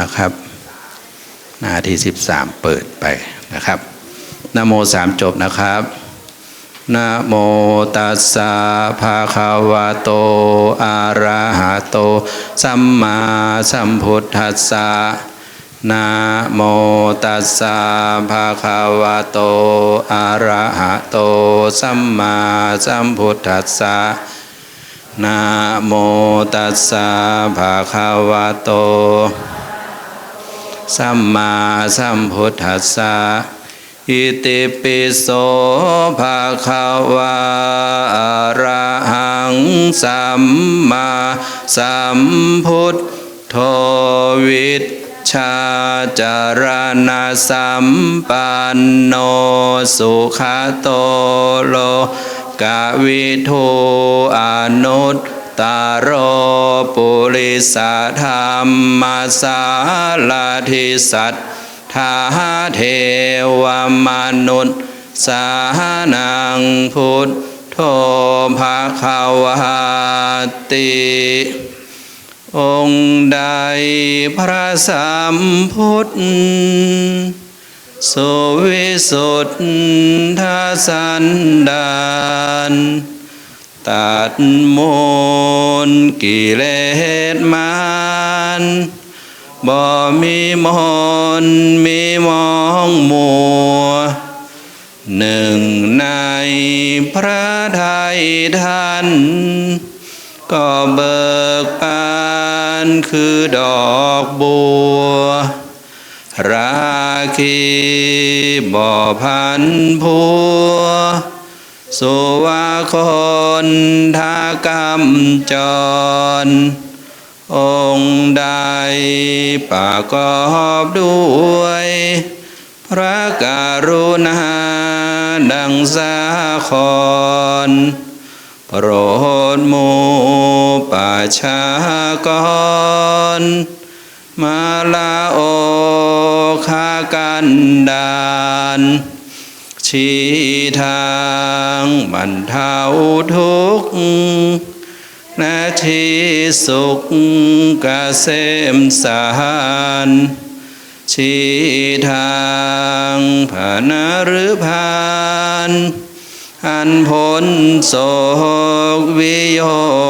นะครับหน้าที่ 13 เปิดไปนะครับนโมสามจบนะครับนะโมตัสสะภะคะวะโต อะระหะโต สัมมาสัมพุทธัสสะนะโมตัสสะภะคะวะโต อะระหะโต สัมมาสัมพุทธัสสะนะโมตัสสะภะคะวะโต สัมมาสัมพุทธัสสะอิติปิโสภะคะวะอะระหังสัมมาสัมพุทโธวิชชาจารณะสัมปันโนสุขโตโลกาวิทูอนุต ตารโรปุริสธรรมสาลาธิสัตทาเทวมนุษย์สานังพุทโธภาคาวาติ องค์ใดพระสัมพุทธสุวิสุทธาสันดาน ตัดมูลกิเลสมานบ่มีมนมีมองมัวหนึ่งในพระไทยท่าน ก็เบิกบานคือดอกบัว ราคีบ่พันพัว สุวาคนทากรรมจร องค์ใดประกอบด้วย พระการุณาดังสาครโปรดหมูป่าชากร มาลาโอคากันดาน ชี้ทางบรรเทาทุกข์นาทีสุขเกษมสารชี้ทางผานหรือพานอันพ้นโศกวิโย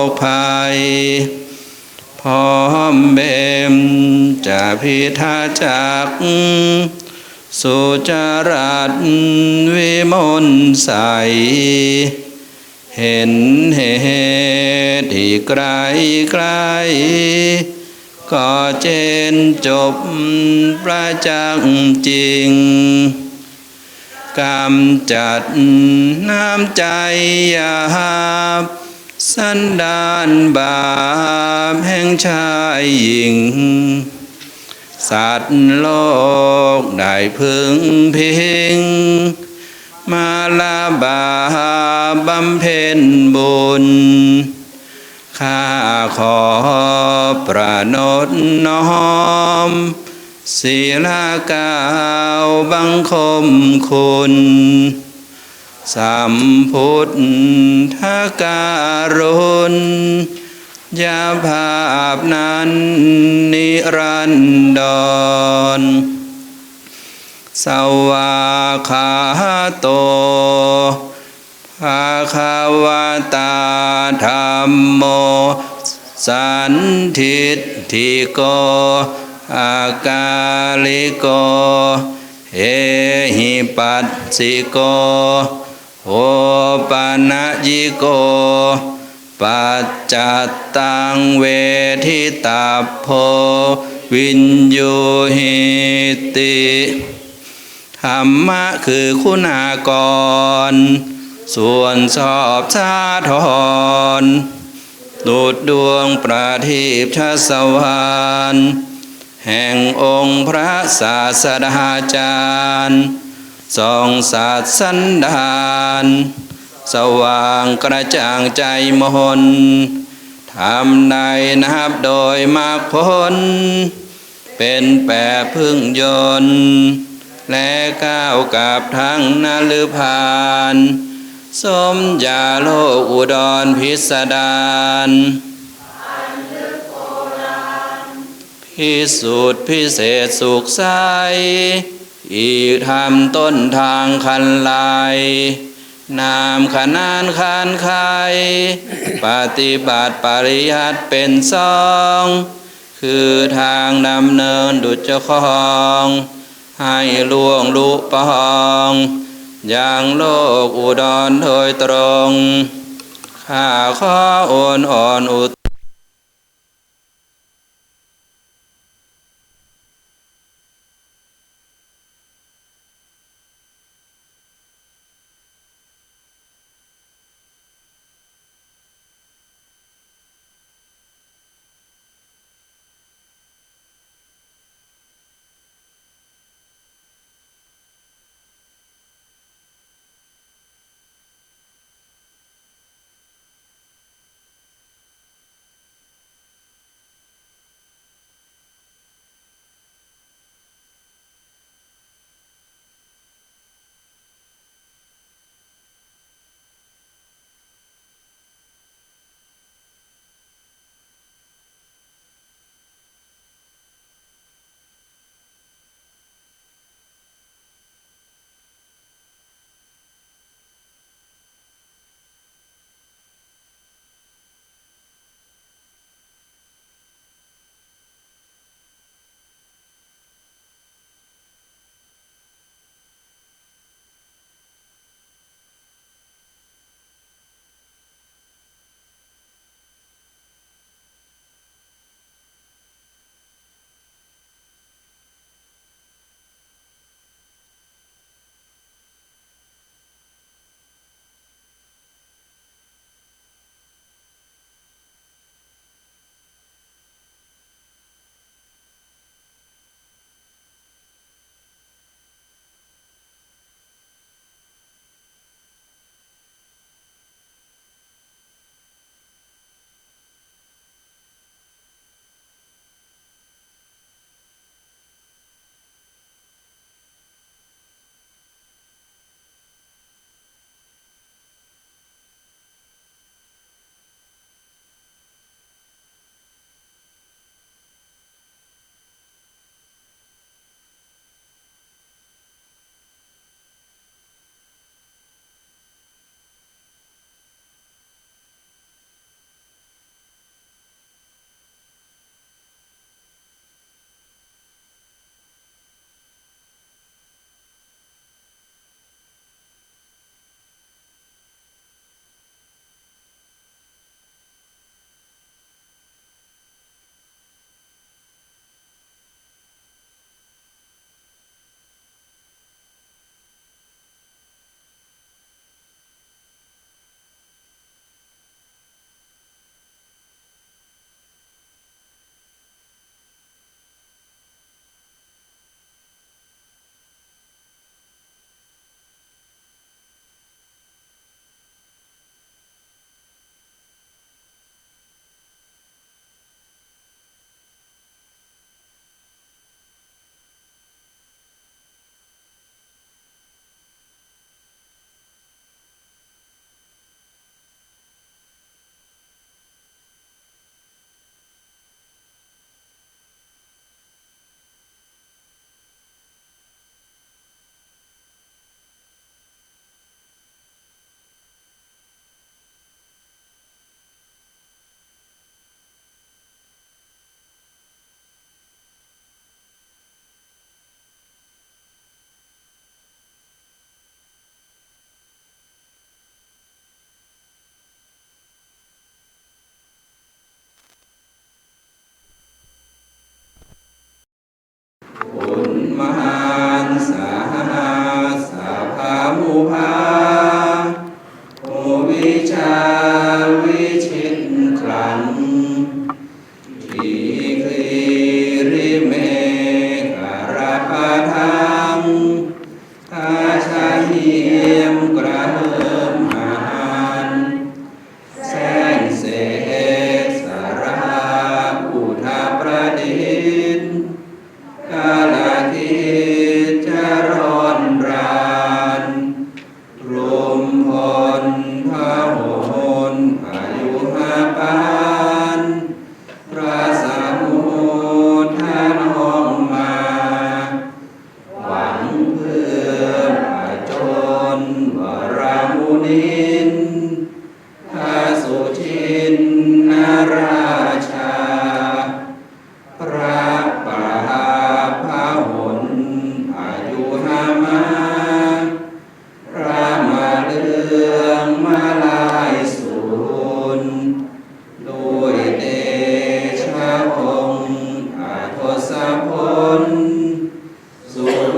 คภัย พร้อมเบมจะพิทาจัก สุจารัตวิมลใส เห็นเหตุที่ไกลไกลก็เจนจบประจักษ์จริงกำจัดน้ำใจหยาบสันดานบาปแห่งชายหญิง สัตว์โลกได้พึงพิง มาลาบาบำเพ็ญบุญ ข้าขอประนตน้อมศีลากาวบังคมคุณสัมพุทธการุณ ยาภาพนั้นนิรันดร สวาคาโตภาคาวตาธรรมโม สันทิฏฐิโก อากาลิโก เอหิปัสสิโกโอปานะยิโก ปัจจัตตังเวทิตาโพวิญโยหิติธรรมะคือคุณากร ส่วนสอบชาทรดุดดวงประทีปชาสวรรค์แห่งองค์พระศาสดาจารย์ทรงศาสสันดาน สว่างกระจ่างใจมนทำในนับโดยมากผลเป็นแปรพึ่งยนต์ และก้าวกับทั้งนาลือพานสมยาโลกอุดรพิสดารพิพิสุทธิพิเศษสุขใสอีกทำต้นทางคันลาย นามขนานคานไขปฏิบัติปริยัติเป็นสอง คือทางดำเนินดุจเจ้าของ ให้ล่วงลุปองอย่างโลกอุดรโดยตรง ข้าขอโอนอ่อนอุ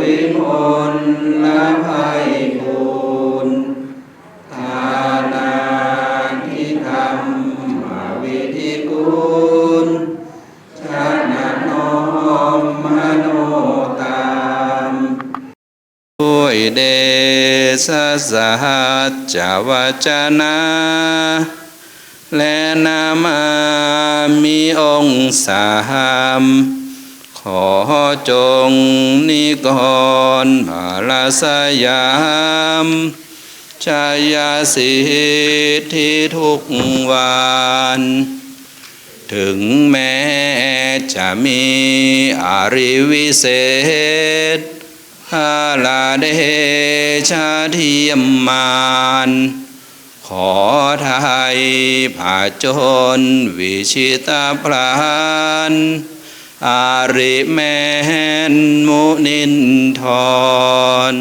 วิมลละภัยบูรณ์ทานาทิธรรมวิธิกุลชานะน้อมมโนตามด้วยเดชะสหัจจวจนะและนามามีองค์สาม ขอจงนิกรภาลสยามชายาสิทธิทุกวันถึงแม้จะมีอริวิเศษฮาลาเดชาเทียมมานขอไทยผาจนวิชิตาพราน อาริแมนมุนินทร